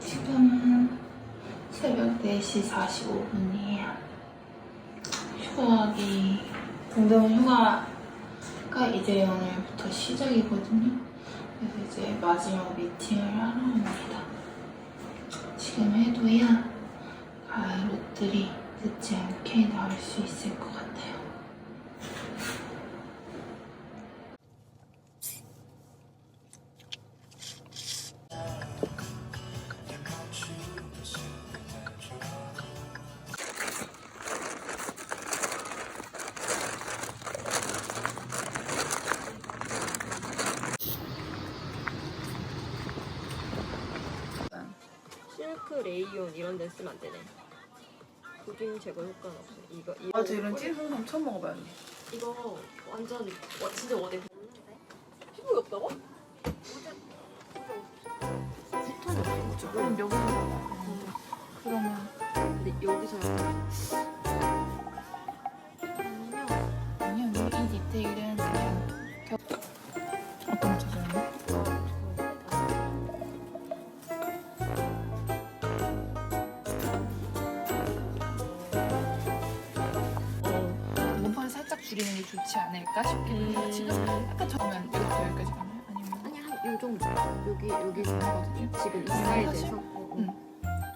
지금은 새벽 4시 45분이에요. 휴가기, 공동 휴가가 이제 오늘부터 시작이거든요. 그래서 이제 마지막 미팅을 하러 옵니다. 지금 해둬야 가을 옷들이 늦지 않게 나올 수 같아요. 이온 이런 데 쓰면 안 되네. 구김 제거 효과는 없어. 이거 이거 아, 저 이런 찐 홍삼 처음 먹어봐요. 언니. 이거 완전 와, 진짜 원해. 피부가 없다고? 그럼 여기서 먹어. 그러면 근데 여기서 약간 아니요, 이 디테일은 줄이는 게 좋지 않을까 싶긴 해요. 지금 약간 저면 이것도 여기까지 가나요? 아니면 아니 한 요 정도. 여기 여기 하거든요? 지금 이 사실? 사이드에서. 어, 응.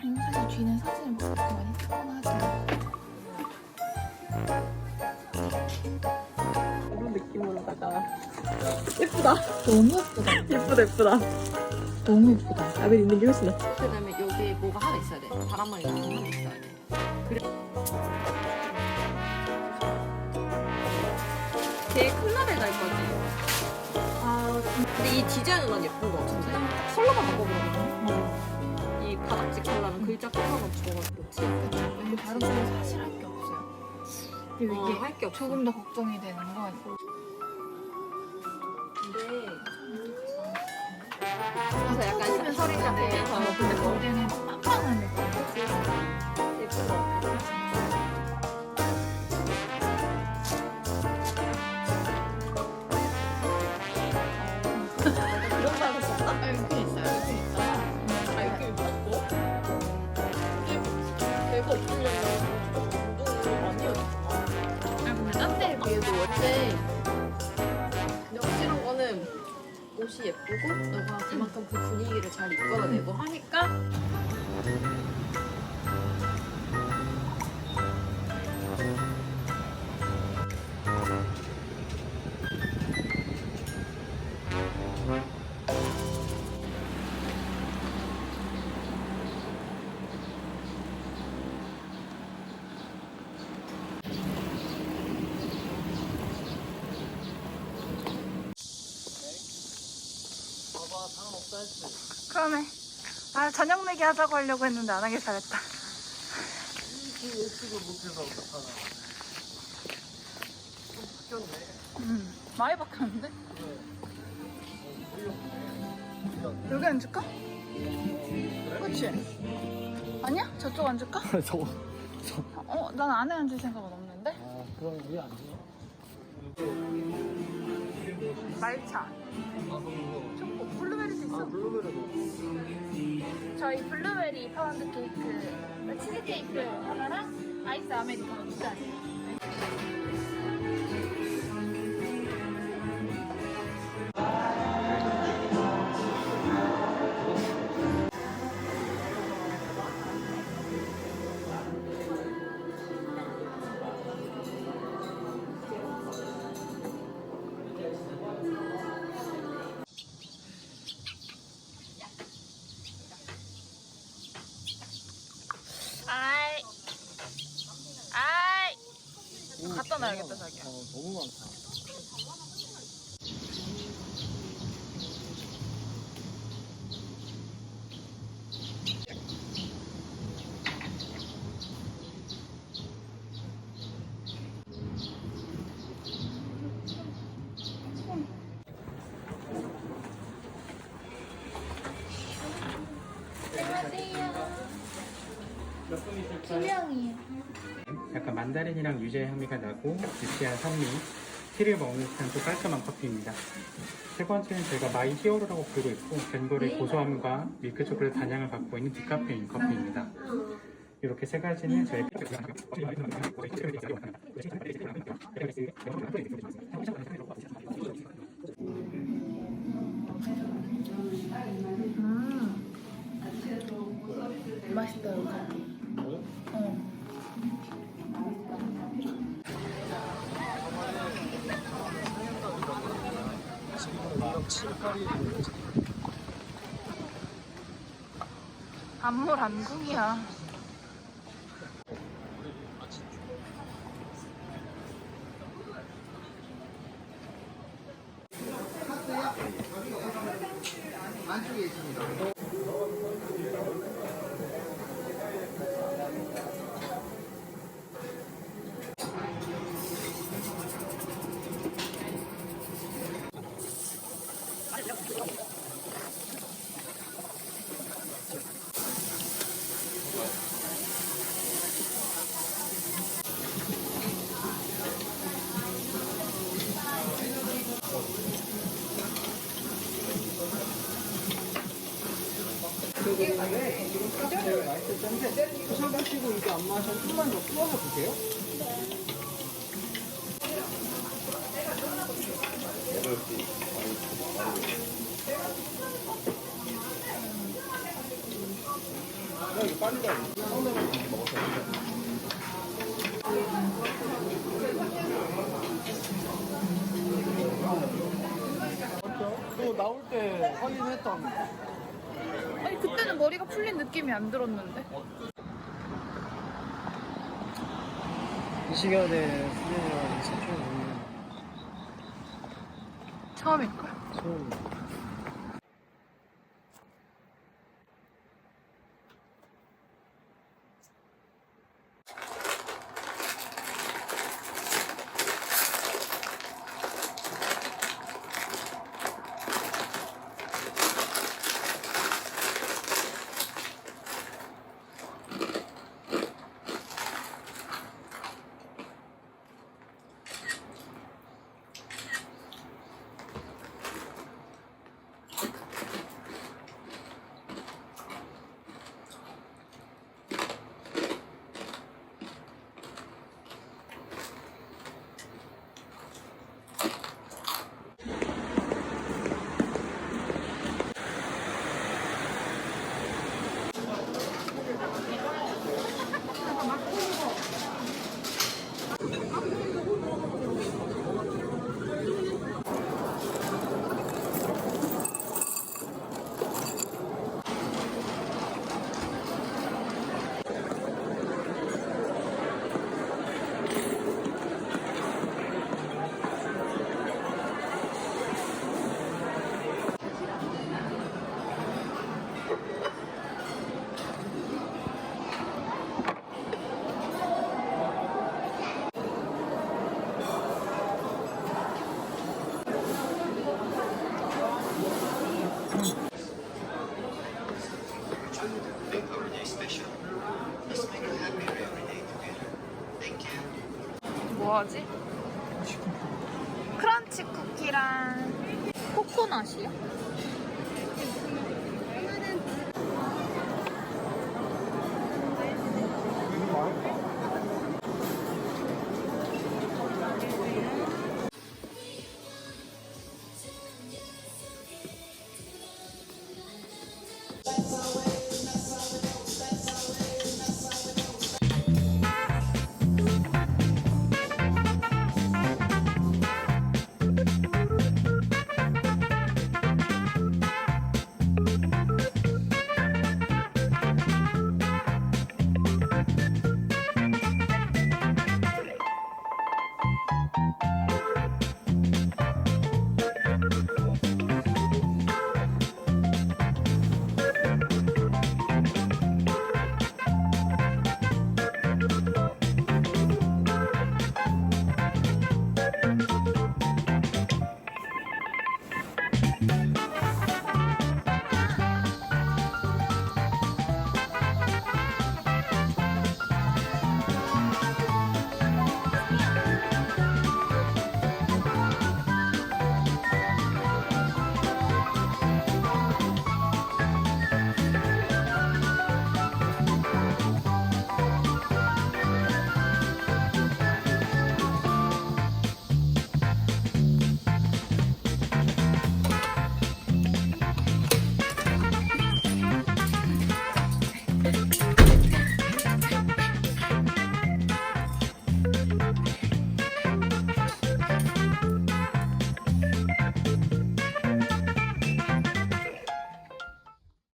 아니면 사실 뒤는 사진을 뭐 그렇게 많이 찍거나 하지 않아요. 이런 느낌으로 가자. 예쁘다. 너무 예쁘다. 예쁘다 예쁘다. 너무 예쁘다. 아벨 있는 게 훨씬 낫. 그다음에 여기 뭐가 하나 있어야 돼. 바람막이 같은 하나 있어야 돼. 그래. 되게 큰 라벨 갈 거지. 아 근데 이 디자인은 난 예쁜 거 같은데. 컬러만 바꿔보거든. 이 바닥지 컬러랑 글자 컬러만 적어가지고 그치? 왜냐면 다른 거는 사실 할 게 없어요. 그리고 어, 이게 할게 없어. 조금 더 걱정이 되는 건 옷이 예쁘고 너가 그만큼 그 분위기를 잘 이끌어내고 하니까 그러네. 아, 저녁 내기 하자고 하려고 했는데 안 하길 잘했다. 음, 많이 바뀌었는데? 여기 앉을까? 그치? 아니야? 저쪽 앉을까? 저거 어, 난 안에 앉을 생각은 없는데? 아 그럼 위에 앉아 말차. 초코, 블루베리 도 있어. 아 블루베리도 저희 블루베리 파운드 케이크, 치즈 케이크 하나랑 아이스 아메리카노 두 잔. 갖다 놔야겠다, 자기야. 어, 너무 많다 만다린이랑 유자의 향미가 나고 유치한 산미 티를 먹는 듯한 또 깔끔한 커피입니다. 세 번째는 저희가 마이 히어로라고 부르고 있고 벤골의 고소함과 밀크 초콜릿 단향을 갖고 있는 디카페인 커피입니다. 이렇게 세 가지는 저희 맛있다 이 커피. 안물 안궁이야. 제일 맛있을 텐데 드셔보시고 이게 안더 부어서 드세요. 나올 때 확인했던 아니 그때는 머리가 풀린 느낌이 안 들었는데. 이 시간에 수련이랑 사촌이 처음일걸. 처음 뭐하지? 크런치 쿠키랑 코코넛이요?